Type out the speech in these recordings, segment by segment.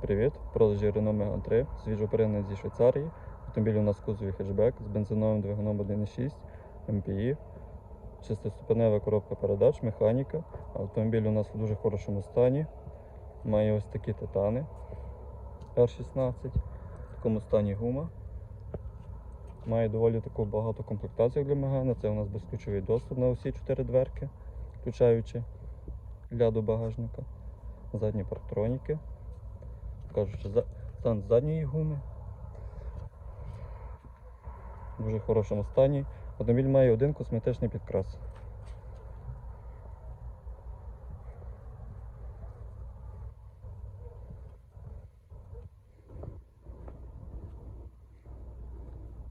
Привіт, продажі Renault Megane 3, свіжопригнаний зі Швейцарії. Автомобіль у нас кузові хетчбек з бензиновим двигуном 1.6 MPI, шестиступенева коробка передач, механіка. Автомобіль у нас в дуже хорошому стані. Має ось такі титани R16, в такому стані гума. Має доволі таку багато комплектацій для Megane. Це у нас безключовий доступ на усі чотири дверки, включаючи ляду багажника, задні парктроніки за- стан задньої гуми. В дуже хорошому стані. Автомобіль має один косметичний підкрас.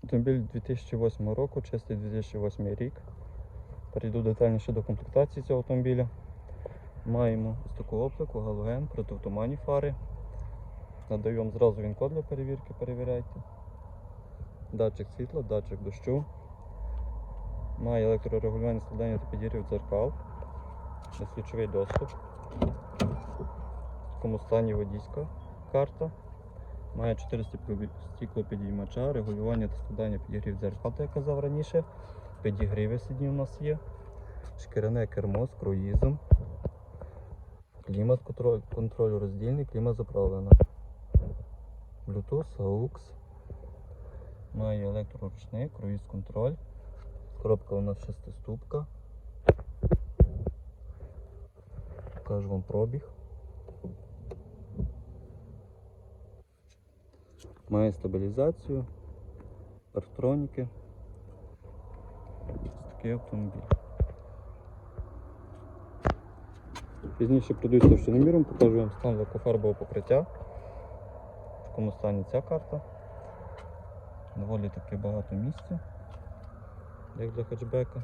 Автомобіль 2008 року, чистий 2008 рік. Перейду детальніше до комплектації цього автомобіля. Маємо ось таку оптику, галоген, противтуманні фари. Надаю вам зразу він код для перевірки, перевіряйте. Датчик світла, датчик дощу. Має електрорегулювання складання та підігрів дзеркал. Безключовий доступ. В такому стані водійська карта. Має 4 стеклові- стіклопідіймача, регулювання та складання підігрів дзеркал, як казав раніше. Підігріви сидінь у нас є. Шкіряне кермо з круїзом. Клімат контроль роздільний, клімат заправлена. Bluetooth, AUX. Має електроручник, круїз контроль. Коробка у нас шестиступка. Покажу вам пробіг. Має стабілізацію, парктроніки. Ось такий автомобіль. Пізніше пройдусь товщиноміром, покажу вам стан лакофарбового покриття. В якому стані ця карта. Доволі таки багато місця, як для хетчбека.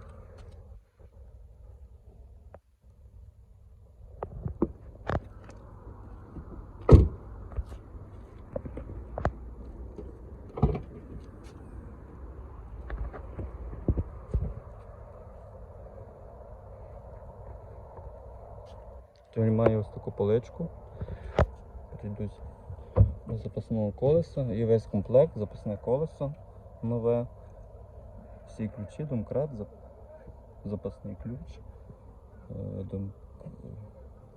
Він має ось таку поличку. Прийдусь до запасного колеса і весь комплект, запасне колесо нове. Всі ключі, домкрат, запасний ключ, е, дом-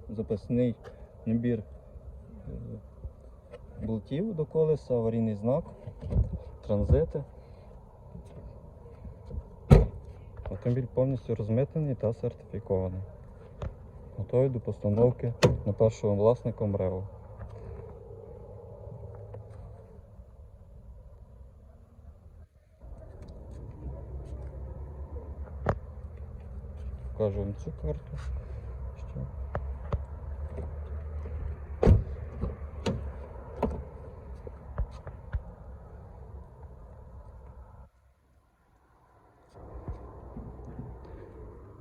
запасний набір е, болтів до колеса, аварійний знак, транзити. Автомобіль повністю розмитнений та сертифікований. Готовий до постановки на першого власника МРЕО. Покажу вам цю карту.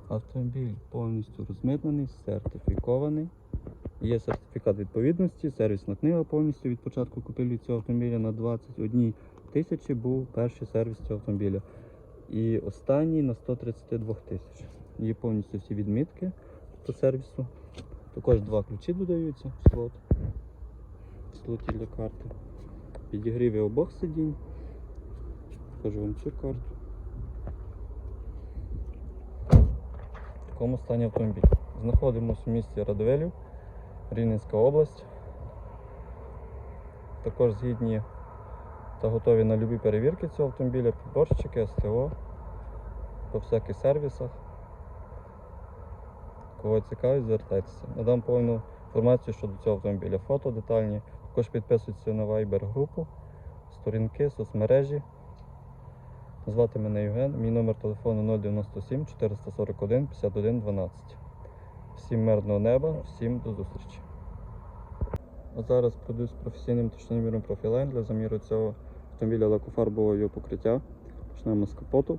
Автомобіль повністю розмитнений, сертифікований. Є сертифікат відповідності, сервісна книга повністю від початку купівлі цього автомобіля на 21 тисячі був перший сервіс цього автомобіля. І останній на 132 тисяч. Є повністю всі відмітки по сервісу. Також два ключі додаються в слот. В слоті для карти. Підігріві обох сидінь. Покажу вам цю карту. В такому стані автомобіль. Знаходимося в місті Радовелів, Рівненська область. Також згідні та готові на любі перевірки цього автомобіля, підборщики, СТО, по всяких сервісах. Кого цікавить, звертайтеся. Надам повну інформацію щодо цього автомобіля. Фото детальні. Також підписуйтесь на Viber групу, сторінки, соцмережі. Звати мене Євген, мій номер телефону 097 441 51 12. Всім мирного неба, всім до зустрічі. А зараз з професійним точноміром профілайн для заміру цього автомобіля лакофарбового покриття. Почнемо з капоту.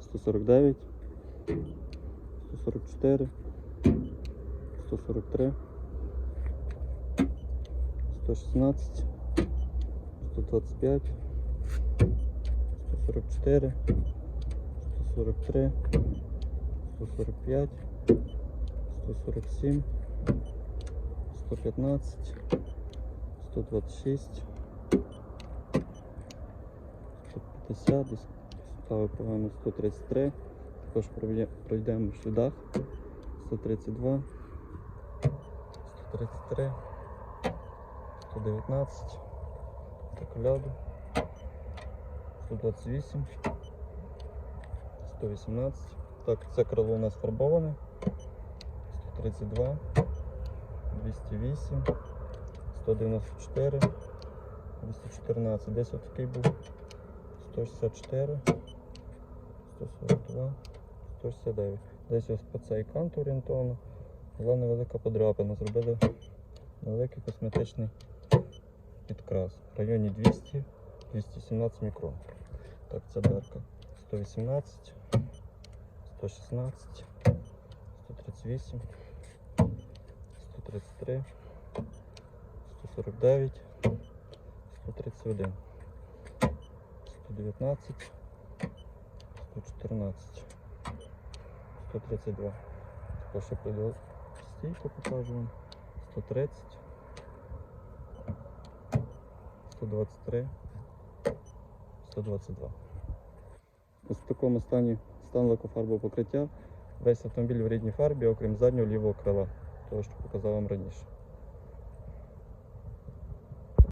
149, 144, 143, 116, 125, 144, 143, 145, 147, 115, 126, 150, десь ставив погано 133. Також пройдемо в шлюдах. 132, 133, 119, коляду, 128, 118. Так, це крило у нас фарбоване. 132, 208, 194, 214. Десь отакий був. 164, 142, 169. Десь ось по цей кант орієнтовно. Була невелика подряпина. Зробили невеликий косметичний підкрас. В районі 200, 217 мікрон. Так, це дверка. 118, 116, 138, 133, 149, 131, 119, 114, 132. Також я прийду стійку покажу вам. 130, 123, 122. Ось в такому стані стан лакофарбового покриття. Весь автомобіль в рідній фарбі, окрім заднього лівого крила, того, що показав вам раніше.